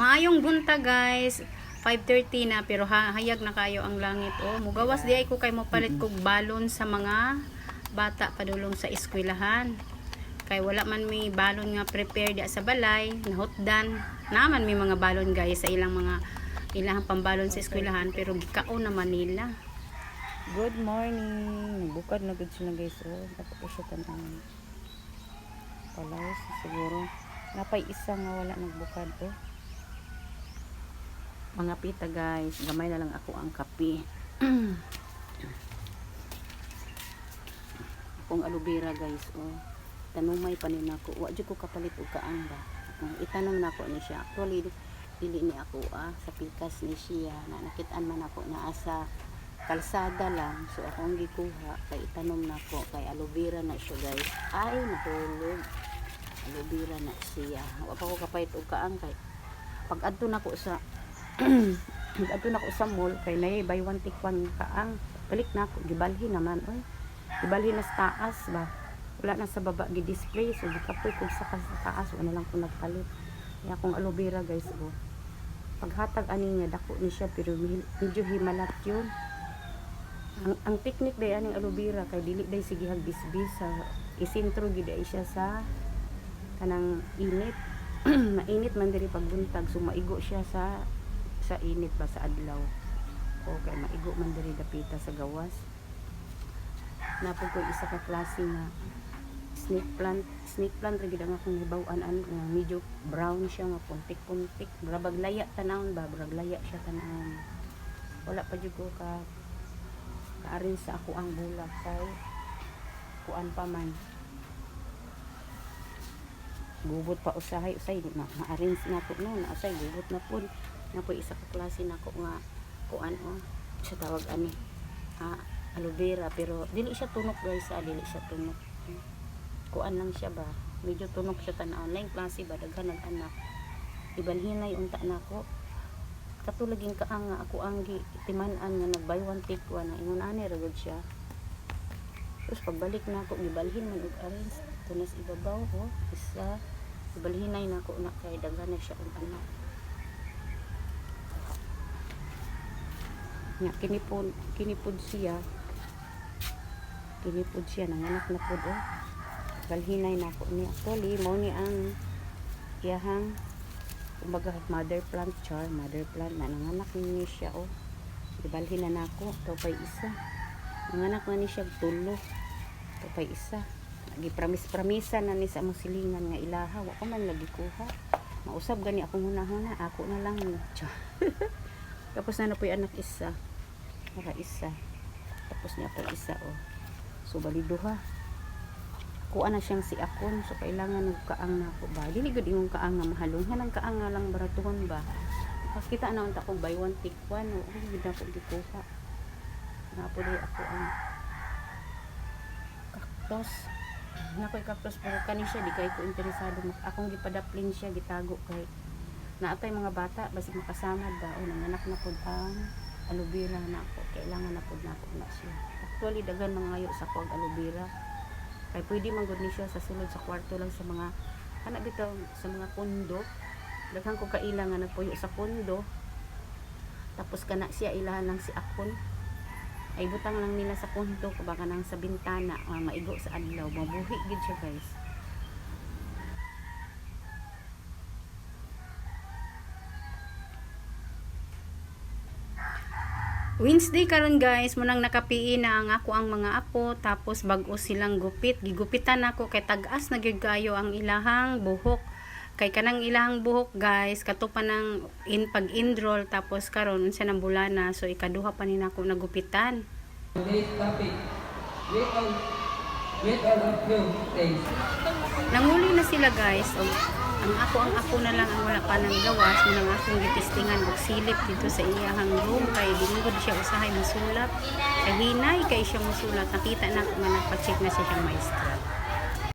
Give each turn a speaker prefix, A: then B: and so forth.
A: Maayong bunta guys. 5.30 na pero ha, hayag na kayo ang langit. Oh, mugawas di ay ko kay palit kog balon sa mga bata padulong sa eskwelahan. Kay wala man may balon nga prepare di sa balay, nahutdan. Naman may mga balon guys sa ilang mga ilang pambalon sa eskwelahan pero gikaon naman nila.
B: Good morning. Bukad na good sila guys. Oh, dapat ko siya tanang palayas siguro. Napay isa nga wala nagbukad oh. Mga pita guys, gamay na lang ako ang kape. Akong alubira guys oh. Tanumay pa ni nako. Wa jud ko kapalit og kaang ba. Oh, itanong nako ni siya. Actually dili ni ako ah sa pikas ni siya na nakitaan man ako na asa kalsada lang so ako ang gikuha kay itanom na ko kay aloe vera na siya guys ay nahulog aloe vera na siya wa pa ko kapait og kaang kay pag adto na ko sa adto na ko sa mall kay nay buy one take one kaang balik na ako gibalhin naman oy. Gibalhin na sa taas ba? Wala na sa baba gi-display. So gikapoy ko sa taas wala lang ko nagpalit. Kaya akong aloe vera guys oh. Paghatag ani niya dako ni siya pero medyo himalat yun. Ang, ang technique day aning aloe vera kay dili day sige hagbisbis sa isintro gid siya sa kanang init. Mainit man diri pagbuntag so maigo siya sa sa init ba sa adlaw? O kay maigo man diri dapita sa gawas? Napod ko isa ka klase nga snake plant snake plant ra gid ang akong hibaw-an an nga medyo brown siya nga puntik-puntik. Brabag laya tanawon ba? Brag laya siya tanawon wala pa jud ko ka kaarin sa ako ang bulak kay kuan pa man. Gubot pa usahay usay ma ma-arrange na ko no na usay gubot na pud na po isa ka klase na ko nga kuan o sa tawag ani ha aloe vera pero dili siya tunok guys ah dili siya tunok. Kuan lang siya ba? Medyo tunok siya tanawon lain klase ba? Daghan ng anak. Ibalhinay unta na ko katulaging kaang nga ako ang timan-an nga nag buy one take one na ingon ani ra gud siya. Tapos pagbalik na ako gibalhin man og arrange. Tunas ibabaw ko isa. Ibalhinay na ako na kay daghan na siya og anak nga kinipod kinipod siya. Kinipod siya nanganak na pod oh balhinay na ako ni actually mo ni ang iyahang kumbaga mother plant char mother plant na nanganak ni siya oh. Ibalhin na nako to pay isa. Nanganak na ni siya tulo. To pay isa. Gipramis pramisa na ni sa among silingan nga ilaha. Wa ko man lagi kuha mausab gani akong hunahuna. Ako na lang ni tapos na na po yung anak isa para isa. Tapos niya po isa oh. So baliduha kuha na siyang si akon. So kailangan ng kaang na ako ba? Dili gud imong kaang nga mahalunghan ang kaang nga lang baratuhon ba? Pakita na unta ko buy one take one. Oh, gid ako gikuha. Na po ako ang cactus na ko'y cactus pero kani siya di kay ko interesado. Akong gipadaplin siya gitago kay. Naatay mga bata basig makasamad ba? O nanganak na pud ang aloe vera na ako. Kailangan na pud na ako na siya. Actually daghan mga ngayo sa kog aloe vera pwede man gud ni siya sa sulod sa kwarto lang sa mga kana bitaw sa mga kondo daghan ko kailangan na puyo sa kondo tapos kana siya ilahan lang si akon. Ay butang lang nila sa kondo baka nang sa bintana ah, maigo sa adlaw. Mabuhi gid siya guys
A: Wednesday karon guys, munang nakapiin na ang ako ang mga apo tapos bag-o silang gupit. Gigupitan ako kay tag-as na gyud ang ilahang buhok. Kay kanang ilahang buhok guys, katupa ng in pag enroll tapos karon unsa nang bulana so ikaduha pa ni nako nagupitan.
C: Today's topic. Rate all, rate all of you days.
A: Nanguli na sila guys. O, ang ako ang ako na lang ang wala pa nang gawas nang akong gitistingan og silip dito sa iyahang room kay dinugod siya usahay musulat. Kay hinay kay siya musulat. Nakita na nga nagpa-check na siya siyang maestra.